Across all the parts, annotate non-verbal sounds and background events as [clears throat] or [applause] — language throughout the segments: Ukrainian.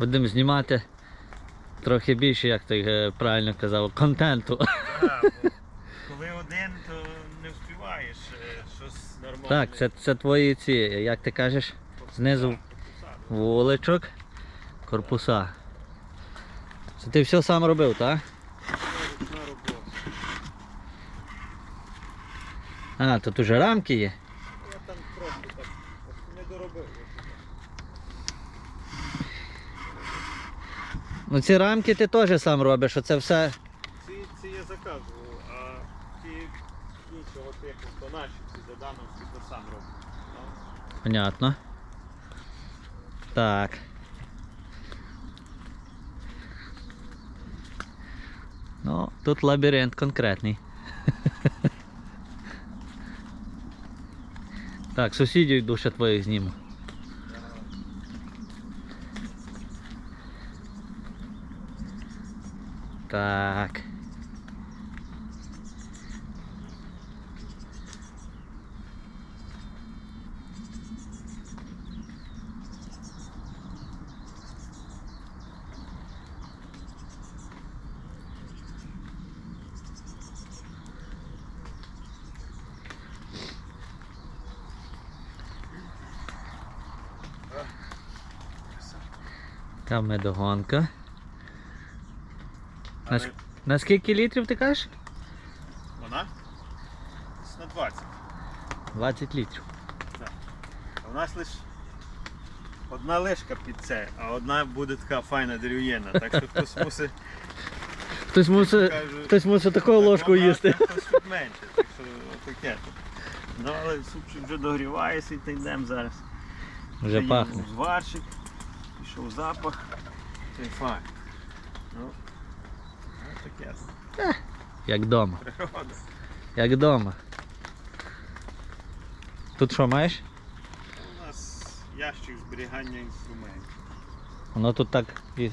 Будемо знімати трохи більше, як ти е, правильно казав, контенту. Так, [laughs] коли один, то не вспіваєш е, щось нормальне. Так, це, це твої ці, як ти кажеш, знизу вуличок, корпуса. Це ти все сам робив, так? А, тут уже рамки є. Я там просто так не доробив. Ну ці рамки ти теж сам робиш, оце все. Ці, ці я заказував, а ті іншого типу, то наші ці додановські, то сам роблю. Ну, Понятно. Так. Ну, тут лабіринт конкретний. [laughs] Так, сусідів ще твоїх зніму. Так. Там медогонка. На, на скільки літрів ти кажеш? вона на 20. 20 літрів. А у нас лише одна лишка під це, а одна буде така файна дерев'яна. Так що хтось мусить Хтось мусить, хтось мусить такою ложкою так, їсти. Хтось менше, так що таке. Ну але супчик вже догрівається і та йдемо зараз. Вже пахне. Зварчик, пішов запах. Це факт. Ну, Як вдома. Природа. Як вдома. Тут що маєш? У нас ящик зберігання інструментів. Воно тут так і,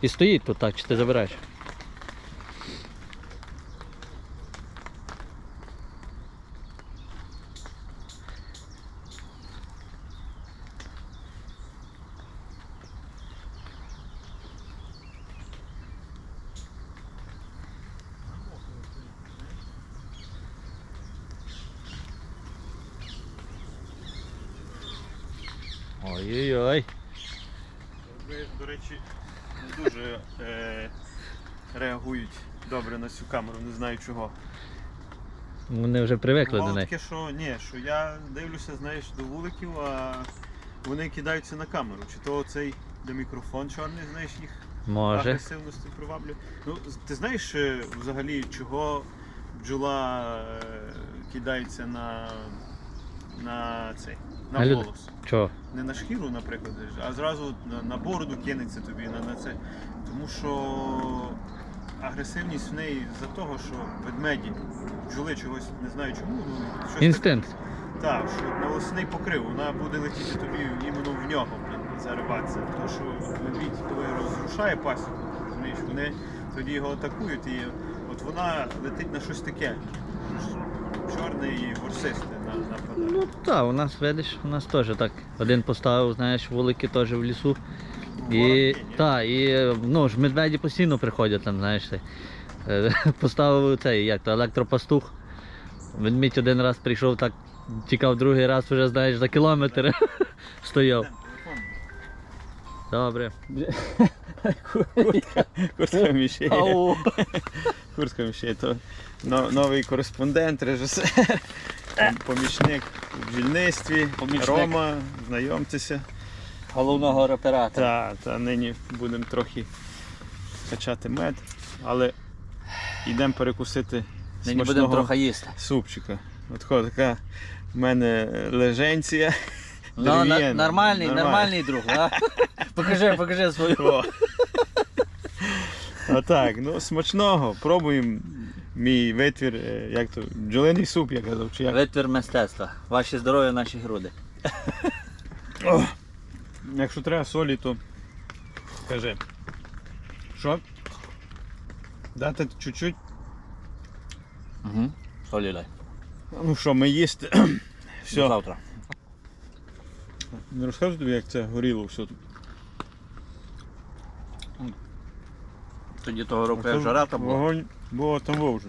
і стоїть тут так, чи ти забираєш? Ой-ой-ой. До речі, не дуже е, реагують добре на цю камеру, не знаю чого. Вони вже привикли до неї. таке, що ні, що я дивлюся, знаєш, до вуликів, а вони кидаються на камеру. Чи то цей де мікрофон чорний, знаєш, їх Може. агресивності приваблює. Ну, з- ти знаєш е, взагалі, чого бджола е, кидається на, на цей, на волос? Чого? не на шкіру, наприклад, а зразу на, на бороду кинеться тобі на, на це. Тому що агресивність в неї за того, що ведмеді бджоли чогось не знаю чому. Ну, щось Інстинкт. Так, що навесний покрив, вона буде летіти тобі іменно в нього, зариватися. Тому що ведмідь, коли розрушає пасіку, розумієш, вони тоді його атакують і от вона летить на щось таке. Чорне і ворсисте на. Ну так, у нас видиш, у нас теж так. Один поставив, знаєш, вулики теж в лісу. І, та, і ну, ж медведі постійно приходять там, знаєш. Е, [laughs] Поставив цей, як то, електропастух. Ведмідь один раз прийшов, так тікав другий раз, вже знаєш, за кілометр [laughs] стояв. Добре. Куртка, куртка мішає. [laughs] Куртка мішає. То новий кореспондент, режисер, помічник у бджільництві, Помічник. Рома, знайомтеся. Головного оператора. Та, та нині будемо трохи качати мед, але йдемо перекусити Нині будемо трохи їсти. супчика. От така в мене леженція. Ну, на, дерев'яна. нормальний, нормальний друг, да? [laughs] Покажи, покажи свою. Отак, ну смачного. Пробуємо мій витвір, е, як то, бджолиний суп, я казав, чи як. Витвір мистецтва. Ваші здоров'я, наші груди. О, якщо треба солі, то кажи. Що? Дати чуть-чуть. Угу. Солі дай. Ну що, ми їсти. [clears throat] До Все. завтра. Не розказую тобі, як це горіло все тут. Тоді того року, як жара там була. Вогонь було там вовже.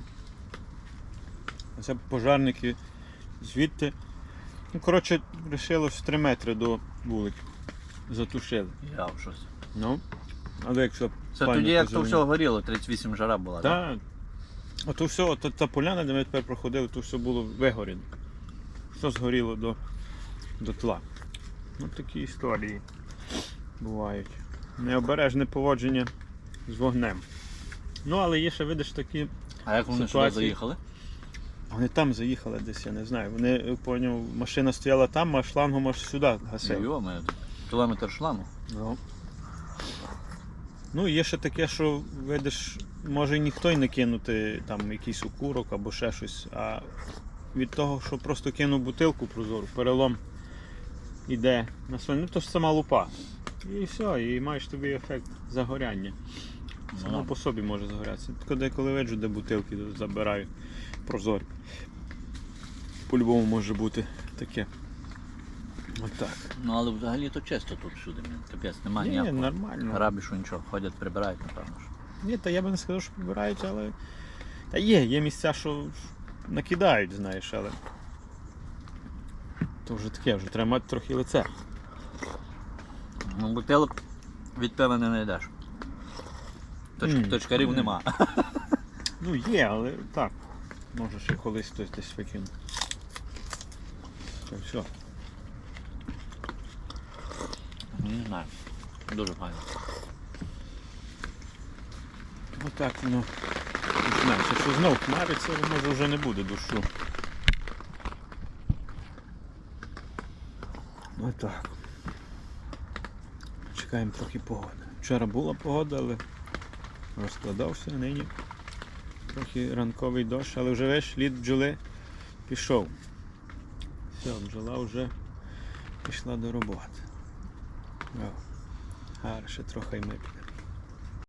Це пожарники звідти. Ну, коротше, лишилось 3 метри до вулики. Затушили. Я в щось. Ну, але якщо Це тоді, як то все горіло, 38 жара була. так? Так. Ото все, та, та поляна, де ми тепер проходили, то все було вигорено. Все згоріло до, до тла. Ну такі історії бувають. Необережне поводження з вогнем. Ну, але є ще, видиш, такі. А як вони сюди заїхали? Вони там заїхали десь, я не знаю. Вони е, поняв, машина стояла там, а шлангом аж сюди гасили. Йоме, кілометр шлангу. Ну. ну, є ще таке, що видиш, може ніхто й не кинути там якийсь окурок або ще щось, а від того, що просто кинув бутилку прозору, перелом іде на сонце. Ну то ж сама лупа. І все, і маєш тобі ефект загоряння. Само Ну, по собі може загорятися. Коли, коли виджу, де бутилки забираю прозорі. По-любому може бути таке. Отак. ну але взагалі то чисто тут всюди. Капець, немає Ні, ніякого. нормально. Грабішу нічого, ходять, прибирають, напевно. ж. Ні, та я би не сказав, що прибирають, але. Та є, є місця, що накидають, знаєш, але. То вже таке, вже треба мати трохи лице. Ну, бутилок від пива не знайдеш. Точ, Точкарів нема. Ну є, але так. Може ще колись хтось десь викинув. То все. Не знаю. Дуже файно. Отак воно. Починається. Якщо знов хмариться, може вже не буде дощу. Отак. Чекаємо трохи погоди. Вчора була погода, але розкладався, нині трохи ранковий дощ, але вже весь лід бджоли пішов. Все, бджола вже пішла до роботи. Гарше, трохи і ми.